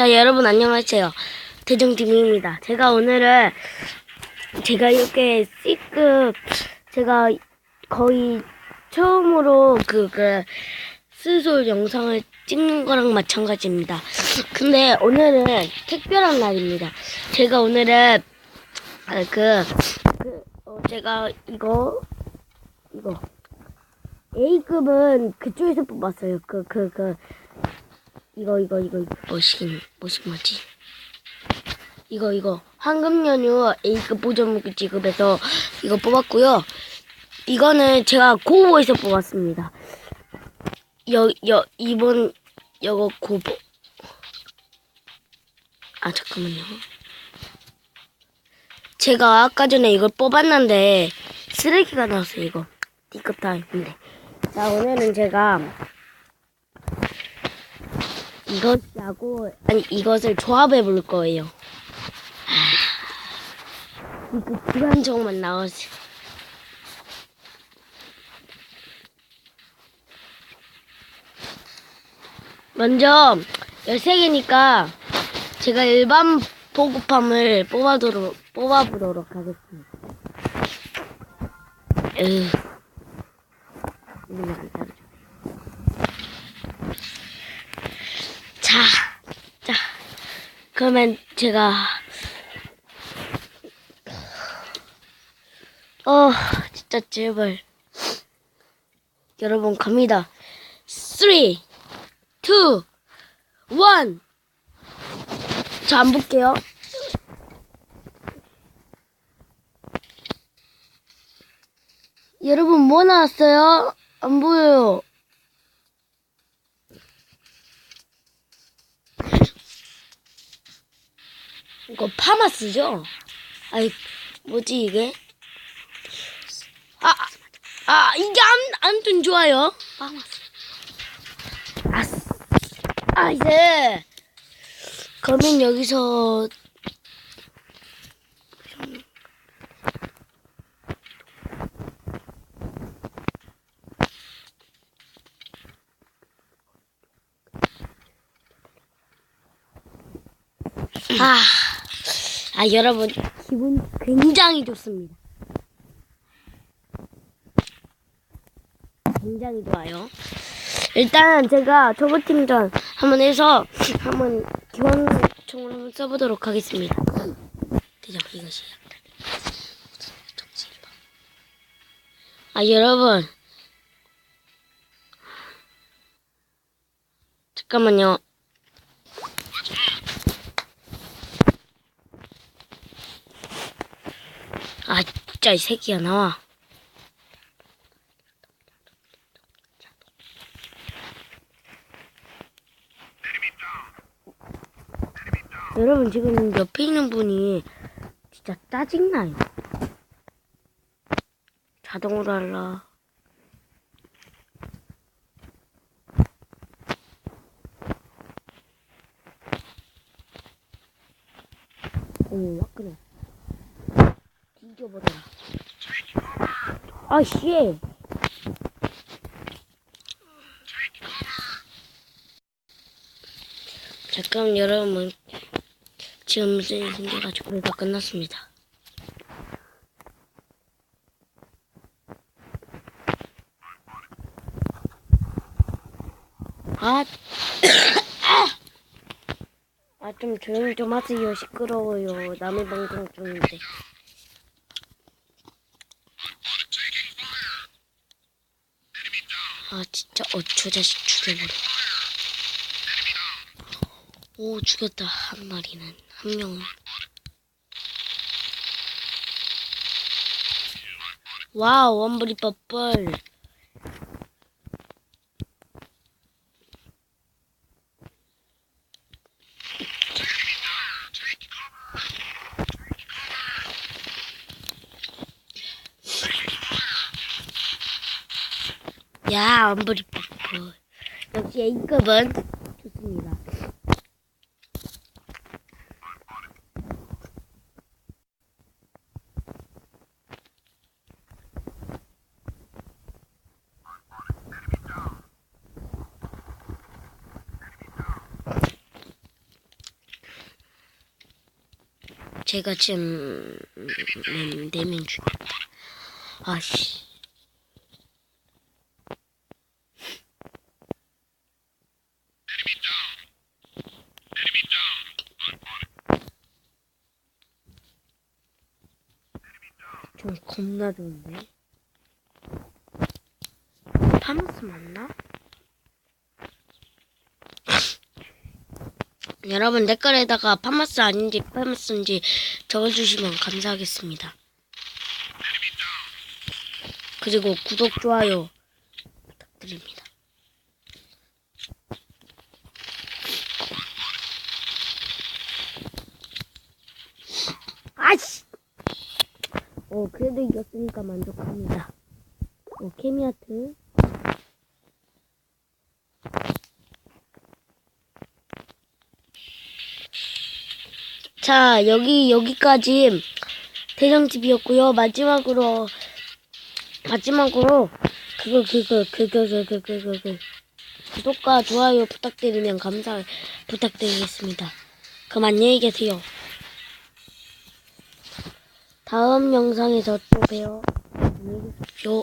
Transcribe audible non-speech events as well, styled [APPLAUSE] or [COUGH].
자, 여러분 안녕하세요. 대정팀입니다. 제가 오늘은 제가 이렇게 C급 제가 거의 처음으로 그, 그, 스솔 영상을 찍는 거랑 마찬가지입니다. 근데 오늘은 특별한 날입니다. 제가 오늘은 아, 그, 그 어, 제가 이거 이거 A급은 그쪽에서 뽑았어요. 그 그 그 이거 이거 이거 뭐시긴 뭐시 뭐지? 이거 이거 황금 연휴 A급 보존 지급에서 이거 뽑았고요. 이거는 제가 고보에서 뽑았습니다. 여, 여, 이번, 여거 고보. 아, 잠깐만요. 제가 아까 전에 이걸 뽑았는데, 쓰레기가 나왔어요, 이거. D급 타입인데. 자, 오늘은 제가, 이것하고, 아니, 이것을 조합해 볼 거예요. 아, 이거 불안정만 나오지. 먼저 13개니까 제가 일반 보급함을 뽑아도록, 뽑아보도록 하겠습니다. 으. 자, 자. 그러면 제가, 어, 진짜 제발. 여러분, 갑니다. 3, 2, 원. 자, 안 볼게요. 여러분, 뭐 나왔어요? 안 보여요. 이거 파마스죠? 아이, 뭐지, 이게? 아, 아, 이게 안, 아무튼 좋아요. 파마스. 아스. 아, 이제. 그러면 여기서. 아, 아, 여러분, 기분 굉장히 좋습니다. 굉장히 좋아요. 일단 제가 저버팀전 한번 해서 한번 기원총을 한번 써보도록 하겠습니다. 대장 이것이 아 여러분 잠깐만요. 아 진짜 이 새끼야 나와. 여러분 지금 옆에 있는 분이 진짜 짜증나요. 자동으로 할라. 어머 화끈해. 뒤져버려라. 아 씨. 잠깐 여러분 지금 문제 생겨가지고 불가 끝났습니다. 아, [COUGHS] 아, 좀 조용히 좀 하세요. 시끄러워요. 남의 방송 중인데. 아, 진짜 어쩌 자식 죽여버려. 오, 죽였다. 한 마리는. 한 명은. 와우, 원브리 뻔벌. 야, 원브리 뻔벌. 역시 A급은 좋습니다. 제가 지금 네, 네명 중입니다. 아씨. 좀 겁나 좋은데. 파마스 맞나? [LAUGHS] 여러분 댓글에다가 파마스 아닌지 파마스인지 적어주시면 감사하겠습니다. 그리고 구독, 좋아요 부탁드립니다. 아씨! 어, 그래도 이겼으니까 만족합니다. 어, 케미아트. 자, 여기, 여기까지 대장집이었고요 마지막으로, 마지막으로, 그거, 그거, 그거, 그거, 그거, 그거. 구독과 좋아요 부탁드리면 감사 부탁드리겠습니다. 그럼 안녕히 계세요. 다음 영상에서 또 봬요. 안녕히 계십시오.